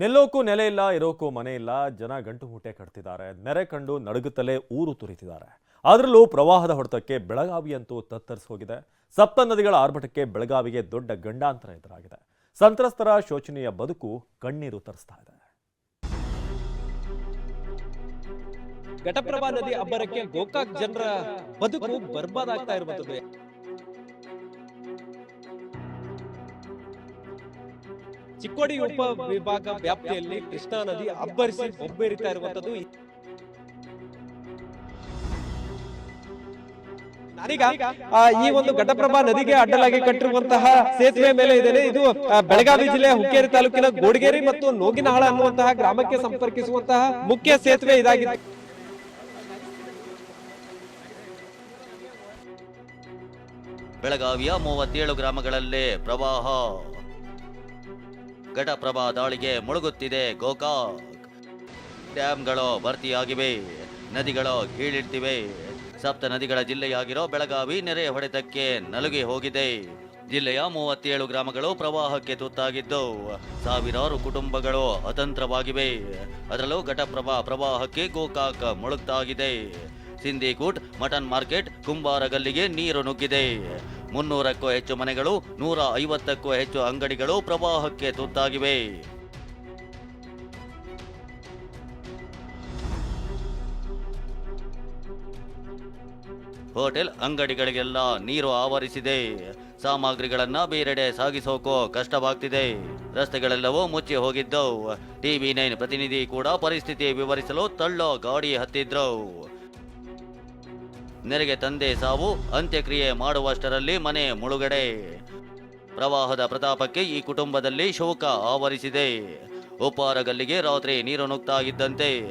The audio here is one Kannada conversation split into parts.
ನಿಲ್ಲೋಕ್ಕೂ ನೆಲೆ ಇಲ್ಲ ಇರೋಕ್ಕೂ ಮನೆ ಇಲ್ಲ, ಜನ ಗಂಟು ಮೂಟೆ ಕಟ್ತಿದ್ದಾರೆ, ನೆರೆ ಕಂಡು ನಡುಗುತ್ತಲೇ ಊರು ತುರಿತಿದ್ದಾರೆ. ಅದರಲ್ಲೂ ಪ್ರವಾಹದ ಹೊಡೆತಕ್ಕೆ ಬೆಳಗಾವಿ ಅಂತೂ ತತ್ತರಿಸಿ ಹೋಗಿದೆ. ಸಪ್ತ ನದಿಗಳ ಆರ್ಭಟಕ್ಕೆ ಬೆಳಗಾವಿಗೆ ದೊಡ್ಡ ಗಂಡಾಂತರ ಎದುರಾಗಿದೆ. ಸಂತ್ರಸ್ತರ ಶೋಚನೀಯ ಬದುಕು ಕಣ್ಣೀರು ತರಿಸ್ತಾ ಇದೆ. ಘಟಪ್ರಭಾ ನದಿ ಅಬ್ಬರಕ್ಕೆ ಗೋಕಾಕ್ ಜನರ ಬದುಕು ಬರ್ಬಾದಾಗ್ತಾ ಇರುವಂತದ್ದು ಚಿಕ್ಕೋಡಿ ಉಪ ವಿಭಾಗ ವ್ಯಾಪ್ತಿಯಲ್ಲಿ ಕೃಷ್ಣಾ ನದಿ ಅಬ್ಬರಿಸಿ ಒಬ್ಬೇರಿತಾ ಇರುವಂತದ್ದು ನಾನೀಗ ಈ ಒಂದು ಘಟಪ್ರಭಾ ನದಿಗೆ ಅಡ್ಡಲಾಗಿ ಕಟ್ಟಿರುವಂತಹ ಸೇತುವೆ ಮೇಲೆ ಇದ್ದೇನೆ ಇದು ಬೆಳಗಾವಿ ಜಿಲ್ಲೆ ಹುಕ್ಕೇರಿ ತಾಲೂಕಿನ ಗೋಡಗೇರಿ ಮತ್ತು ನೋಗಿನಹಾಳ ಅನ್ನುವಂತಹ ಗ್ರಾಮಕ್ಕೆ ಸಂಪರ್ಕಿಸುವಂತಹ ಮುಖ್ಯ ಸೇತುವೆ ಇದಾಗಿದೆ. ಬೆಳಗಾವಿಯ ಮೂವತ್ತೇಳು ಗ್ರಾಮಗಳಲ್ಲೇ ಪ್ರವಾಹ. ಘಟಪ್ರಭಾ ದಾಳಿಗೆ ಮುಳುಗುತ್ತಿದೆ ಗೋಕಾಕ್. ಡ್ಯಾಮ್ಗಳು ಭರ್ತಿಯಾಗಿವೆ, ನದಿಗಳು ಕೀಳಿಡ್ತಿವೆ ಸಪ್ತ ನದಿಗಳ ಜಿಲ್ಲೆಯಾಗಿರೋ ಬೆಳಗಾವಿ ನೆರೆ ಹೊಡೆತಕ್ಕೆ ನಲುಗಿ ಹೋಗಿದೆ. ಜಿಲ್ಲೆಯ ಮೂವತ್ತೇಳು ಗ್ರಾಮಗಳು ಪ್ರವಾಹಕ್ಕೆ ತುತ್ತಾಗಿದ್ದು, ಸಾವಿರಾರು ಕುಟುಂಬಗಳು ಅತಂತ್ರವಾಗಿವೆ. ಅದರಲ್ಲೂ ಘಟಪ್ರಭಾ ಪ್ರವಾಹಕ್ಕೆ ಗೋಕಾಕ್ ಮುಳುಗ್ತಾಗಿದೆ. ಸಿಂಧಿಕೂಟ್ ಮಟನ್ ಮಾರ್ಕೆಟ್ ಕುಂಬಾರಗಲ್ಲಿಗೆ ನೀರು ನುಗ್ಗಿದೆ. ಮುನ್ನೂರಕ್ಕೂ ಹೆಚ್ಚು ಮನೆಗಳು ನೂರ ಐವತ್ತಕ್ಕೂ ಹೆಚ್ಚು ಅಂಗಡಿಗಳು ಪ್ರವಾಹಕ್ಕೆ ತುತ್ತಾಗಿವೆ. ಹೋಟೆಲ್ ಅಂಗಡಿಗಳಿಗೆಲ್ಲ ನೀರು ಆವರಿಸಿದೆ. ಸಾಮಗ್ರಿಗಳನ್ನ ಬೇರೆಡೆ ಸಾಗಿಸೋಕೋ ಕಷ್ಟವಾಗ್ತಿದೆ. ರಸ್ತೆಗಳೆಲ್ಲವೂ ಮುಚ್ಚಿ ಹೋಗಿದ್ದವು. ಟಿವಿ ನೈನ್ ಪ್ರತಿನಿಧಿ ಕೂಡ ಪರಿಸ್ಥಿತಿ ವಿವರಿಸಲು ತಳ್ಳೋ ಗಾಡಿ ಹತ್ತಿದ್ರು. ನೆರೆಗೆ ತಂದೆ ಸಾವು, ಅಂತ್ಯಕ್ರಿಯೆ ಮಾಡುವಷ್ಟರಲ್ಲಿ ಮನೆ ಮುಳುಗಡೆ. ಪ್ರವಾಹದ ಪ್ರತಾಪಕ್ಕೆ ಈ ಕುಟುಂಬದಲ್ಲಿ ಶೋಕ ಆವರಿಸಿದೆ. ಉಪ್ಪಾರಗಲ್ಲಿಗೆ ರಾತ್ರಿ ನೀರು ನುಗ್ತಾ ಇದ್ದಂತೆ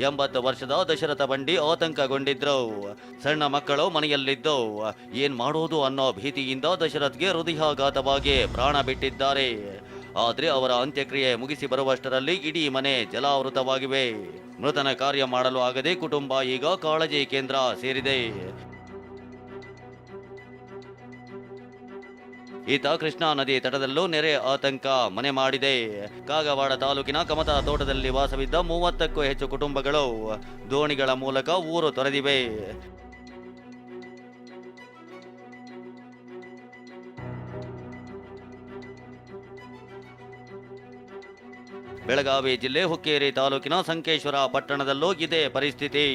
ಎಂಬತ್ತು ವರ್ಷದ ದಶರಥ ಬಂಡಿ ಆತಂಕಗೊಂಡಿದ್ರು ಸಣ್ಣ ಮಕ್ಕಳು ಮನೆಯಲ್ಲಿದ್ದು ಏನ್ ಮಾಡೋದು ಅನ್ನೋ ಭೀತಿಯಿಂದ ದಶರಥ್ಗೆ ಹೃದಯಾಘಾತವಾಗಿ ಪ್ರಾಣ ಬಿಟ್ಟಿದ್ದಾರೆ. ಆದ್ರೆ ಅವರ ಅಂತ್ಯಕ್ರಿಯೆ ಮುಗಿಸಿ ಬರುವಷ್ಟರಲ್ಲಿ ಇಡೀ ಮನೆ ಜಲಾವೃತವಾಗಿವೆ. ಮೃತನ ಕಾರ್ಯ ಮಾಡಲು ಆಗದೆ ಕುಟುಂಬ ಈಗ ಕಾಳಜಿ ಕೇಂದ್ರ ಸೇರಿದೆ. ಈತ ಕೃಷ್ಣಾ ನದಿ ತಟದಲ್ಲೂ ನೆರೆ ಆತಂಕ ಮನೆ ಮಾಡಿದೆ. ಕಾಗವಾಡ ತಾಲೂಕಿನ ಕಮತಾ ತೋಟದಲ್ಲಿ ವಾಸವಿದ್ದ ಮೂವತ್ತಕ್ಕೂ ಹೆಚ್ಚು ಕುಟುಂಬಗಳು ದೋಣಿಗಳ ಮೂಲಕ ಊರು ತೊರೆದಿವೆ. ಬೆಳಗಾವಿ ಜಿಲ್ಲೆ ಹುಕ್ಕೇರಿ ತಾಲೂಕಿನ ಸಂಕೇಶ್ವರ ಪಟ್ಟಣದಲ್ಲೂ ಇದೇ ಪರಿಸ್ಥಿತಿ.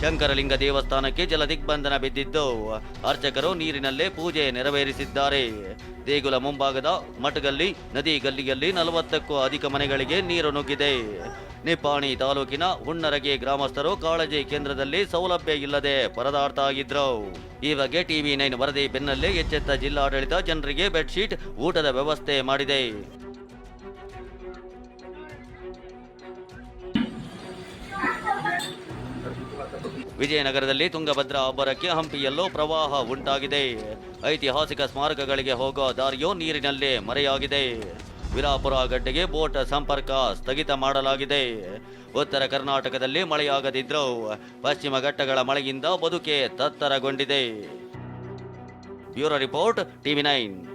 ಶಂಕರಲಿಂಗ ದೇವಸ್ಥಾನಕ್ಕೆ ಜಲ ದಿಗ್ಬಂಧನ ಬಿದ್ದಿದ್ದು ಅರ್ಚಕರು ನೀರಿನಲ್ಲೇ ಪೂಜೆ ನೆರವೇರಿಸಿದ್ದಾರೆ. ದೇಗುಲ ಮುಂಭಾಗದ ಮಠಗಲ್ಲಿ, ನದಿ ಗಲ್ಲಿಯಲ್ಲಿ ನಲವತ್ತಕ್ಕೂ ಅಧಿಕ ಮನೆಗಳಿಗೆ ನೀರು ನುಗ್ಗಿದೆ. ನಿಪ್ಪಾಣಿ ತಾಲೂಕಿನ ಹುಣ್ಣರಗೆ ಗ್ರಾಮಸ್ಥರು ಕಾಳಜಿ ಕೇಂದ್ರದಲ್ಲಿ ಸೌಲಭ್ಯ ಇಲ್ಲದೆ ಪರದಾಡ್ತಾ ಆಗಿದ್ರು ಈ ಬಗ್ಗೆ ಟಿವಿ ನೈನ್ ವರದಿ ಬೆನ್ನಲ್ಲೇ ಎಚ್ಚೆತ್ತ ಜಿಲ್ಲಾಡಳಿತ ಜನರಿಗೆ ಬೆಡ್ಶೀಟ್ ಊಟದ ವ್ಯವಸ್ಥೆ ಮಾಡಿದೆ. ವಿಜಯನಗರದಲ್ಲಿ ತುಂಗಭದ್ರಾ ಅಬ್ಬರಕ್ಕೆ ಹಂಪಿಯಲ್ಲೂ ಪ್ರವಾಹ ಉಂಟಾಗಿದೆ. ಐತಿಹಾಸಿಕ ಸ್ಮಾರಕಗಳಿಗೆ ಹೋಗೋ ದಾರಿಯೂ ನೀರಿನಲ್ಲಿ ಮರೆಯಾಗಿದೆ. ವಿರಾಪುರ ಗಡ್ಡೆಗೆ ಬೋಟ್ ಸಂಪರ್ಕ ಸ್ಥಗಿತ ಮಾಡಲಾಗಿದೆ. ಉತ್ತರ ಕರ್ನಾಟಕದಲ್ಲಿ ಮಳೆಯಾಗದಿದ್ದರೂ ಪಶ್ಚಿಮ ಘಟ್ಟಗಳ ಮಳೆಯಿಂದ ಬದುಕೆ ತತ್ತರಗೊಂಡಿದೆ. Bureau report TV nine.